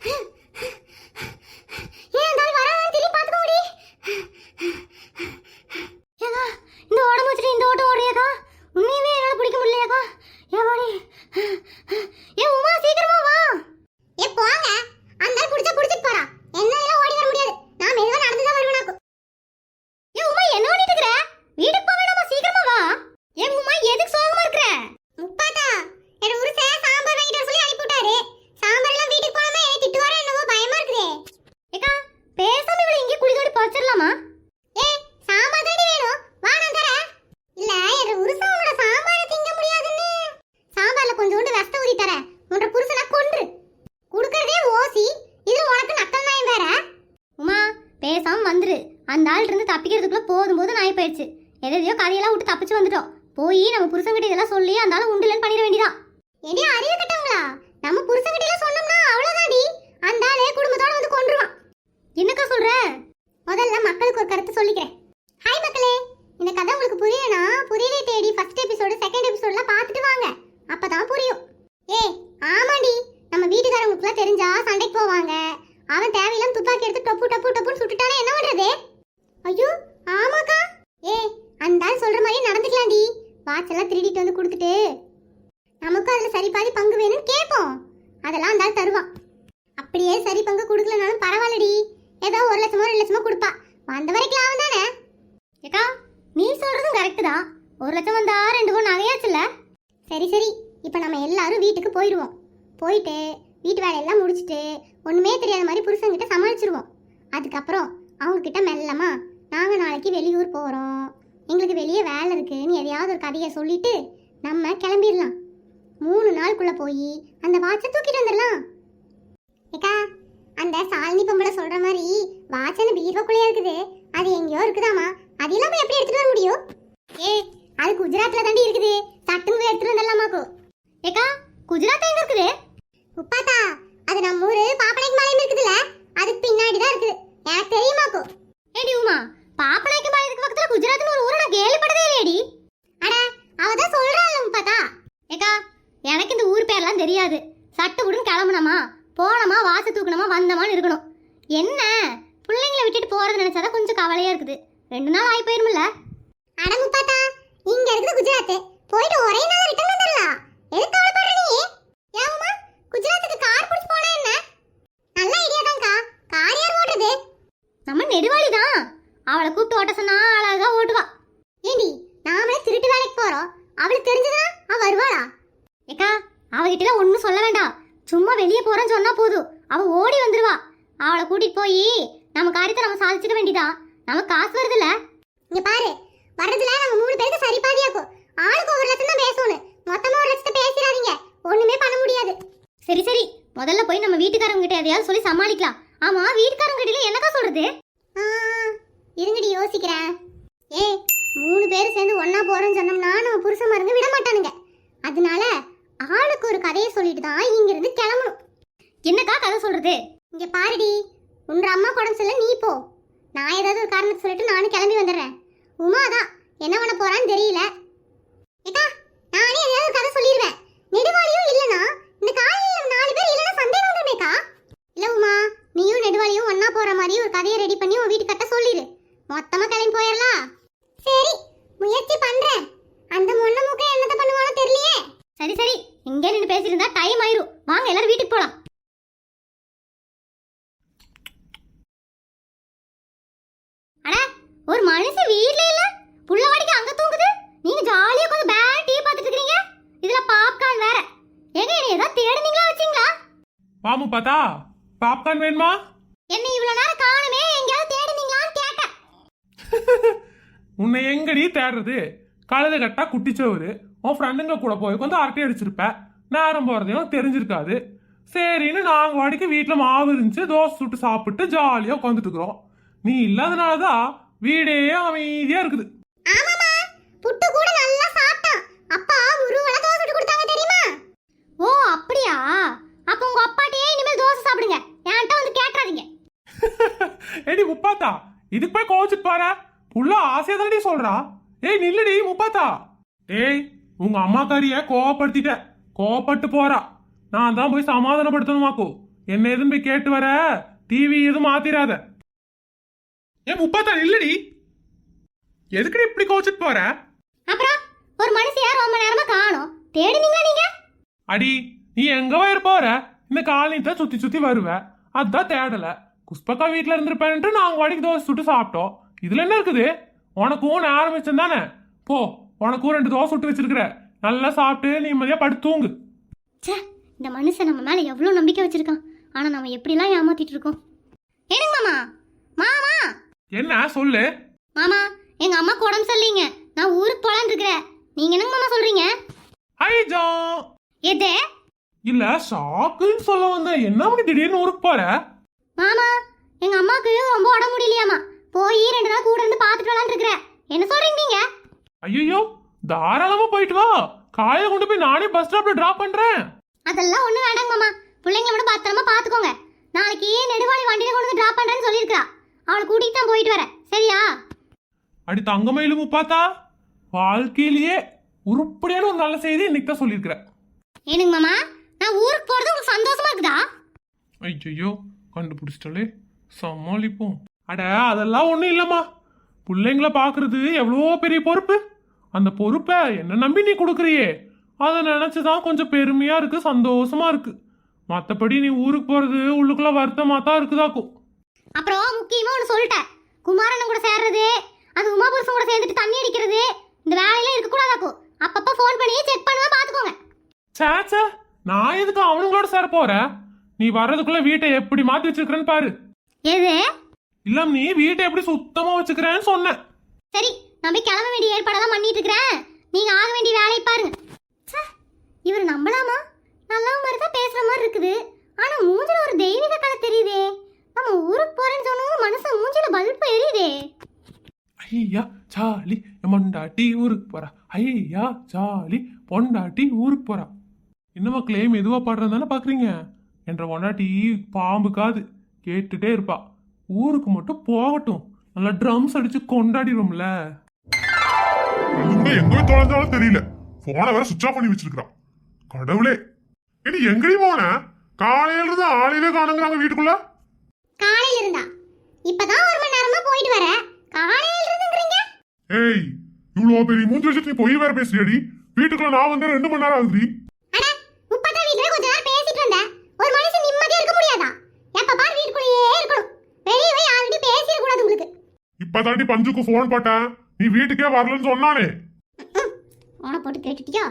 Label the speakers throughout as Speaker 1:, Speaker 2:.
Speaker 1: はい。டப்பு டப்பு சுட்டுட்டானே என்ன பண்றது? ஐயோ ஆமாக்கா. ஏ அந்த ஆள் சொல்ற மாதிரி நடந்துக்கலாம்டி. வாட்ச் எல்லாம் திருடிட்டு வந்து கொடுத்துட்டு. நமக்கும் அதுல சரி பாதி பங்கு வேணும்னு கேட்போம். அதெல்லாம் அந்த ஆள் தருவான். அப்படியே சரி பங்கு கொடுக்கலனாலும் பரவாயில்லடி. ஏதோ ஒரு லட்சமோ ரெண்டு லட்சமோ கொடுப்பா. வந்த வரைக்கும் லாபம் தானே? ஏக்கா நீ சொல்றதும் கரெக்டு தான். ஒரு லட்சம் வந்தா ரெண்டு மூணு நகையாச்சுல்ல? சரி சரி. இப்போ நம்ம எல்லாரும் வீட்டுக்கு போயிடுவோம். போயிட்டு வீட்டு வேலையெல்லாம் முடிச்சுட்டு ஒன்றுமே தெரியாத மாதிரி புருஷன்கிட்ட சமாளிச்சிருவோம். அதுக்கப்புறம் அவங்கக்கிட்ட மெல்லமா நாங்கள் நாளைக்கு வெளியூர் போகிறோம் எங்களுக்கு வெளியே வேலை இருக்குன்னு எதையாவது ஒரு கதையை சொல்லிட்டு நம்ம கிளம்பிடலாம். மூணு நாளுக்குள்ளே போய் அந்த வாட்சை தூக்கிட்டு வந்துடலாம். ஏக்கா அந்த சாலினி பொம்பளை சொல்கிற மாதிரி வாட்சன்னு பீரோக்குள்ளே இருக்குது. அது எங்கேயோ இருக்குதாமா அது இல்லாம எப்படி எடுத்துட்டு வர முடியும்? ஏ அது குஜராத்ல தாண்டி இருக்குது. சட்டுன்னு போய் எடுத்துட்டு வந்துடலாமாக்கோ. ஏக்கா குஜராத் எங்க இருக்குது? உப்பாத்தா அது நம்ம ஊரு பாப்பனைக்கு மலையும் இருக்குதுல்ல? அதுக்கு பின்னாடி தான் இருக்குது. எனக்கு தெரியுமாக்கோ ஏடி உமா பாப்பனைக்கு மலைக்கு பக்கத்துல குஜராத்னு ஒரு ஊரை நான் கேள்விப்பட்டதே இல்லையடி. அட அவ தான் சொல்றாள் உப்பாத்தா ஏக்கா எனக்கு இந்த ஊர் பேர்லாம் தெரியாது. சட்டு குடுன்னு கிளம்புனமா? போனோமா வாச தூக்கணுமா வந்தமான்னு இருக்கணும். என்ன? பிள்ளைங்களை விட்டுட்டு போறது நினைச்சாதான் கொஞ்சம் கவலையா இருக்குது. ரெண்டு நாள் ஆகி போயிருமில்ல அட முப்பாத்தா இங்க இருக்குது குஜராத் போயிட்டு ஒரே நாள் ரிட்டர்ன் வந்துடலாம் எதுக்கு கவலைப்படுற நீ ஏவுமா குஜராத்துக்கு கார் பிடிச்சு போனா என்ன நல்ல ஐடியா தான்க்கா கார் யார் ஓட்டுறது நம்ம நெடுவாளி தான் அவளை கூப்பிட்டு ஓட்ட சொன்னா அழகா ஓட்டுவா ஏண்டி நாமளே திருட்டு வேலைக்கு போறோம் அவளுக்கு தெரிஞ்சதா அவ வருவாளா ஏக்கா அவகிட்ட ஒன்றும் சொல்ல வேண்டாம் சும்மா வெளியே போறேன்னு சொன்னா போதும் அவ ஓடி வந்துருவா. அவளை கூட்டிட்டு போய் நம்ம காரியத்தை நம்ம சாதிச்சிட வேண்டியதா? நமக்கு காசு வருதுல்ல? இங்க பாரு வர்றதுல நம்ம மூணு பேருக்கு சரி பாதியாக்கும் ஆளுக்கு ஒரு லட்சம் தான் பேசணும். மொத்தமா ஒரு லட்சத்தை பேசிடாதீங்க. ஒண்ணுமே பண்ண முடியாது. சரி சரி. முதல்ல போய் நம்ம வீட்டுக்காரங்க கிட்ட எதையாவது சொல்லி சமாளிக்கலாம். ஆமா வீட்டுக்காரங்க கிட்ட என்னக்கா சொல்றது? இருங்கடி யோசிக்கிறேன். ஏய் மூணு பேர் சேர்ந்து ஒண்ணா போறோம்னு சொன்னோம்னா நம்ம புருஷன் மருங்க விட மாட்டானுங்க. அதனால ஆளுக்கு ஒரு கதையை சொல்லிட்டு தான் இங்கிருந்து கிளம்பணும். என்னக்கா கதை சொல்றது? இங்க பாருடி. உன்ற அம்மா குடம் சொல்ல நீ போ. நான் ஏதாவது ஒரு காரணத்தை சொல்லிட்டு நானும் கிளம்பி வந்துடுறேன். உமா தான் என்ன பண்ண போறான்னு தெரியல ஏக்கா நானே ஏதாவது ஒரு கதை சொல்லிடுவேன் நெடுவாளியும் இல்லனா இந்த காலையில நாலு பேர் இல்லனா சந்தேகம் வந்துமேக்கா இல்ல உமா நீயும் நெடுவாளியும் ஒண்ணா போற மாதிரி ஒரு கதையை ரெடி பண்ணி உன் வீட்டுக்கிட்ட சொல்லிடு மொத்தமா கிளம்பி போயிடலாம் சரி முயற்சி பண்றேன் அந்த மொன்ன மூக்க என்னத்த பண்ணுவானோ தெரியலையே சரி சரி இங்கே நின்று பேசியிருந்தா டைம் ஆயிரும் வாங்க எல்லாரும் வீட்டுக்கு போலாம். அட ஒரு மனுஷன் வீட்ல இல்ல? புள்ள வாடிக்கு அங்க தூங்குது? நீங்க ஜாலியா உட்கார்ந்து பேட் டீ பார்த்துட்டு இருக்கீங்க இதுல பாப்கார்ன் வேற. ஏங்க என்ன ஏதாவது தேடுனீங்களா வச்சீங்களா?
Speaker 2: வாமு பார்த்தா பாப்கார்ன் வேணுமா?
Speaker 1: என்ன இவ்வளவு நேரம் காணுமே எங்கேயாவது தேடுனீங்களான்னு கேட்டேன்.
Speaker 2: உன்னை எங்கடி தேடுறது? கழுத கட்டா குட்டிச்சவரு உன் ஃப்ரெண்டுங்க கூட போய் உட்காந்து அரட்டை அடிச்சிருப்ப. நேரம் போகிறதையும் தெரிஞ்சிருக்காது. சரின்னு நாங்கள் வாடிக்கு வீட்டில் மாவு இருந்துச்சு தோசை சுட்டு சாப்பிட்டு ஜாலியாக உட்காந்துட்டு இருக்கிறோம் நீ இல்லாதனால தான் வீடே அமைதியாக இருக்குது.
Speaker 1: ஆமாமா புட்டு கூட நல்லா சாப்பிட்டான். அப்பா முருவல தோசை சுட்டு கொடுத்தாங்க தெரியுமா? ஓ அப்படியா? அப்ப உங்க அப்பாட்டே இனிமேல் தோசை சாப்பிடுங்க. என்கிட்ட வந்து கேட்காதீங்க.
Speaker 2: ஏடி முப்பாத்தா இதுக்கு போய் கோவச்சிட்டு பாரு புள்ள ஆசையா தானடி சொல்றா? ஏய் நில்லுடி முப்பாத்தா. ஏய் உங்க அம்மாக்காரிய கோவப்படுத்திட்ட. கோவப்பட்டு போறா. நான் தான் போய் சமாதானப்படுத்தணுமாக்கோ? என்ன எதுன்னு போய் கேட்டு வர? டிவி எதுவும் மாத்திராத. ஏன் முப்பாத்தா இல்லடி? எதுக்குடி இப்படி கோச்சிட்டு போற?
Speaker 1: அப்புறம் ஒரு மனுஷியா ரொம்ப நேரமா காணோம்? தேடுனீங்களா நீங்க?
Speaker 2: அடி நீ எங்க வயிறு போற இந்த காலனித்த சுத்தி சுத்தி வருவ. அதான் தேடல. குஷ்பக்கா வீட்ல இருந்திருப்பேன்ட்டு நாங்க வாடிக்கு தோசை சுட்டு சாப்பிட்டோம். இதுல என்ன இருக்குது? உனக்கும் நான் ஆரம்பிச்சேன் தானே? போ உனக்கும் ரெண்டு தோசை சுட்டு வச்சிருக்கிற. நல்லா சாப்பிட்டு நிம்மதியா படுத்து தூங்கு.
Speaker 1: இந்த மனுஷன் நம்ம மேல எவ்வளவு நம்பிக்கை வச்சிருக்கான். ஆனா நம்ம எப்படிலாம் ஏமாத்திட்டு இருக்கோம்? ஏனுங்க மாமா? மாமா?
Speaker 2: என்ன சொல்லு.
Speaker 1: மாமா எங்க அம்மாக்கு உடம்பு சரியில்லைங்க. நான் ஊருக்கு போலான்னு இருக்கிறேன். நீங்க என்னங்க மாமா சொல்றீங்க?
Speaker 2: ஐஜா
Speaker 1: எது?
Speaker 2: இல்ல ஷாக்குன்னு சொல்ல வந்தேன் என்ன அப்படி திடீர்னு ஊருக்கு போற?
Speaker 1: மாமா எங்க அம்மாக்கு ரொம்ப உடம்பு முடியலையாமா. போய் ரெண்டு நாள் கூட இருந்து பாத்துட்டு வரலான்னு இருக்கிறேன். என்ன சொல்றீங்க நீங்க?
Speaker 2: ஐயோ தாராளமா போயிட்டு வா. காயை கொண்டு போய் நானே பஸ் ஸ்டாப்ல டிராப் பண்றேன்.
Speaker 1: அதெல்லாம் ஒண்ணும் வேண்டாங்க மாமா. பிள்ளைங்களை மட்டும் பத்திரமா பாத்துக்கோங்க. நாளைக்கு நெடுவாளி வண்டியில கொண்டு வந்து டிராப் பண்றேன்னு சொல்லியிருக்கா அவளை கூட்டிட்டு தான் போயிட்டு வரேன். சரியா?
Speaker 2: அடி தங்கமயிலு முப்பாத்தா வாழ்க்கையிலேயே உருப்படியான ஒரு நல்ல செய்தி இன்னைக்கு தான் சொல்லியிருக்கிறேன்
Speaker 1: ஏனுங்க மாமா? நான் ஊருக்கு போறது உங்களுக்கு சந்தோஷமா இருக்குதா?
Speaker 2: ஐயோ கண்டுபிடிச்சிட்டாலே சமாளிப்போம். அட அதெல்லாம் ஒன்றும் இல்லைம்மா. பிள்ளைங்கள பார்க்கறது எவ்வளோ பெரிய பொறுப்பு. அந்த பொறுப்பை என்ன நம்பி நீ கொடுக்குறியே? அதை நினச்சி தான் கொஞ்சம் பெருமையாக இருக்கு சந்தோஷமா இருக்கு. மற்றபடி நீ ஊருக்கு போகிறது உள்ளுக்குள்ள வருத்தமாக தான் இருக்குதாக்கும்.
Speaker 1: அப்புறம் முக்கியமா ஒன்று சொல்லிட்டேன் குமாரண்ணன் கூட சேர்றது அது உமாபுருஷன் கூட சேர்ந்துட்டு தண்ணி அடிக்கிறது இந்த வேலையில இருக்கக்கூடாதாக்கும். அப்பப்போ ஃபோன் பண்ணி செக் பண்ணுவேன் பாத்துக்கோங்க
Speaker 2: சேச்சே நான் எதுக்கு அவனுங்களோட சேர போறேன் நீ வர்றதுக்குள்ள வீட்டை எப்படி மாத்தி வச்சிருக்கிறேன்னு பாரு.
Speaker 1: எது?
Speaker 2: இல்ல நீ வீட்டை எப்படி சுத்தமா வச்சுக்கிறேன்னு சொன்னேன்
Speaker 1: சரி நான் போய் கிளம்ப வேண்டிய ஏற்பாடெல்லாம் பண்ணிட்டு இருக்கிறேன். நீங்க ஆக வேண்டிய வேலையை பாருங்க. இவர் நம்பலாமா? நல்லா மாதிரி தான் பேசுற மாதிரி இருக்குது. ஆனா மூஞ்சில ஒரு தெய்வீக கலை தெரியுதே. நம்ம ஊருக்கு போறேன்னு சொன்னோம் மனுஷன் மூஞ்சில பல்பு எரியுதே.
Speaker 2: ஐயா ஜாலி. என் பொண்டாட்டி ஊருக்கு போறா. ஐயா ஜாலி. பொண்டாட்டி ஊருக்கு போறா. என்ன மக்களே மெதுவா பாடுறது தானே பாக்குறீங்க? என்ற பொண்டாட்டி பாம்பு காது கேட்டுட்டே இருப்பா. ஊருக்கு மட்டும் போகட்டும். நல்லா ட்ரம்ஸ் அடிச்சு கொண்டாடிடும்ல
Speaker 3: எங்க தொலைஞ்சாலும் தெரியல. போனை வேற சுவிட்ச் ஆஃப் பண்ணி வச்சிருக்கான் கடவுளே. இனி எங்கடி போன? காலையில இருந்து ஆளையவே காணுங்கிறாங்க வீட்டுக்குள்ள.
Speaker 1: காலையில இருந்தா இப்பதான் ஒரு மணி நேரமா போயிட்டு வர. காலையில இருந்துங்கிறீங்க
Speaker 3: ஏய் இவ்வளவு பெரிய மூஞ்சி வச்சுட்டு நீ பொய் வேற பேசுறியடி. வீட்டுக்குள்ள நான் வந்து ரெண்டு மணி நேரம்
Speaker 1: உங்களுக்கு.
Speaker 3: இப்பதாண்டி பஞ்சுக்கு ஃபோன் போட்டேன். நீ வீட்டுக்கே வரலன்னு சொன்னானே.
Speaker 1: உன போட்டு கேட்டுட்டியா?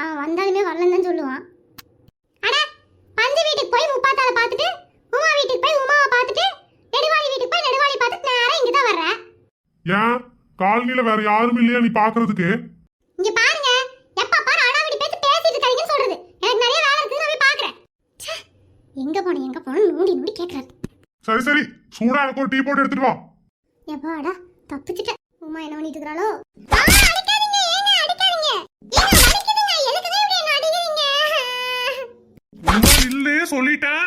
Speaker 1: அவன் வந்தாலுமே வரலன்னு தான் சொல்லுவான். அட பஞ்சு வீட்டுக்கு போய் முப்பாத்தால பார்த்துட்டு உமா வீட்டுக்கு போய் உமாவை பார்த்துட்டு நெடுவாளி வீட்டுக்கு போய் நெடுவாளி பார்த்துட்டு நேரா இங்க தான் வர்றேன்
Speaker 3: ஏன்? காலனில வேற யாரும் இல்லையா நீ பாக்குறதுக்கு
Speaker 1: இங்க பாருங்க எப்ப பாரு அடாவடி பேச்சு பேசிட்டு இருக்காதீங்கன்னு சொல்றது. எனக்கு நிறைய வேலை இருக்குன்னு நான் போய் பார்க்கறேன். ச்சே, எங்க போன எங்க போன நூடி நூடி கேக்குறாரு.
Speaker 3: சரி சரி சூடா எனக்கு ஒரு டீ போட்டு எடுத்துட்டு வா.
Speaker 1: எப்பாடா தப்பிச்சிட்டேன். உமா என்ன பண்ணிட்டு இருக்கறாளோ?
Speaker 2: இல்லையே சொல்லிட்டேன்.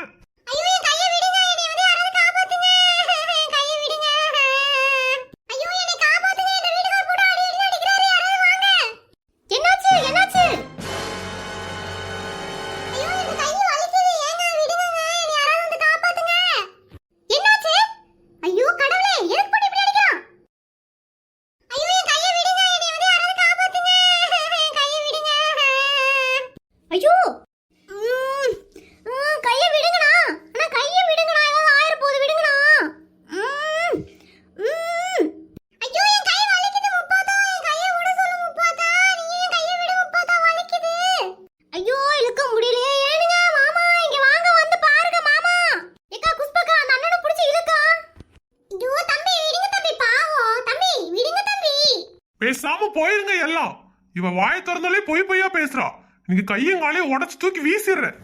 Speaker 2: பேசாம போயிருங்க எல்லாம். இவ வாய் திறந்தாலே பொய் பொய்யா பேசுறா. நீங்க கையும் காலையும் உடச்சு தூக்கி வீசிடுறேன்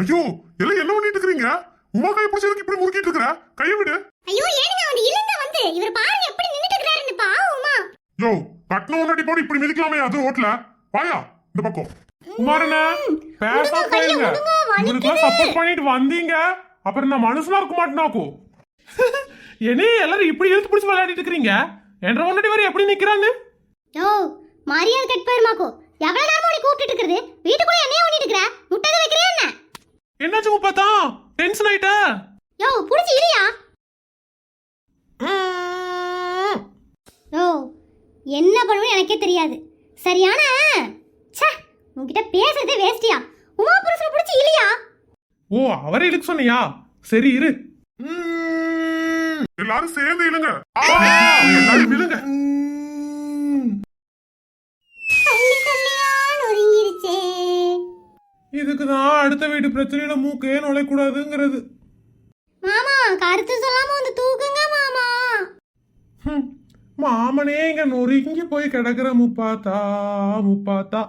Speaker 3: ஐயோ எல்லாம் என்ன பண்ணிட்டு இருக்கீங்க உமா கை பிடிச்சதுக்கு இப்படி முறுக்கிட்டு இருக்கிற? கையை விடு.
Speaker 1: ஐயோ ஏனுங்க அவன் இழுங்க வந்து. இவர் பாருங்க எப்படி நின்னுட்டு இருக்கிறாருன்னு பாவமா
Speaker 3: யோ கட்டின ஒன்னாடி போட்டு இப்படி மிதிக்கலாமே அது ரோட்ல. வாயா இந்த பக்கம்.
Speaker 1: விடுங்க, கையை
Speaker 2: போயிருங்க. இவருக்குலாம் சப்போர்ட் பண்ணிட்டு வந்தீங்க. அப்புறம் நான் மனுஷனா இருக்க மாட்டேனாக்கோ? என்னையே எல்லாரும் இப்படி இழுத்து பிடிச்சு விளையாடிட்டு இருக்கிறீங்க. என்ற முன்னாடி வரை எப்படி நிக்கிறான்னு
Speaker 1: யோ மரியாதை கட் போயிருமாக்கோ எவ்வளவு நேரம் உன்னை கூப்பிட்டு இருக்கிறது? வீட்டுக்குள்ள என்னைய பண்ணிட்டு இருக்கிற? முட்டை வைக்கிறியா என்ன?
Speaker 2: என்னாச்சு முப்பாத்தா டென்ஷன் ஆயிட்ட?
Speaker 4: யோ புடிச்சு இழியா. யோ என்ன பண்ணுவேன்னு எனக்கே தெரியாது. சரியான ச்சே உன்கிட்ட பேசுறதே வேஸ்டியா உமா புருஷனை புடிச்சு இழியா.
Speaker 2: ஓ அவரை இழுக்க சொன்னியா? சரி இரு. ம்.
Speaker 3: எல்லாரும் சேர்ந்து இழுங்க. எல்லாரும் விழுங்க.
Speaker 2: தான் அடுத்த வீட்டு பிரச்சனையில மூக்கே நுழைக்கூடாதுங்கிறது
Speaker 4: மாமா கருத்து சொல்லாம வந்து தூக்குங்க மாமா.
Speaker 2: மாமனே இங்க நொறுங்கி போய் கிடக்குற முப்பாத்தா முப்பாத்தா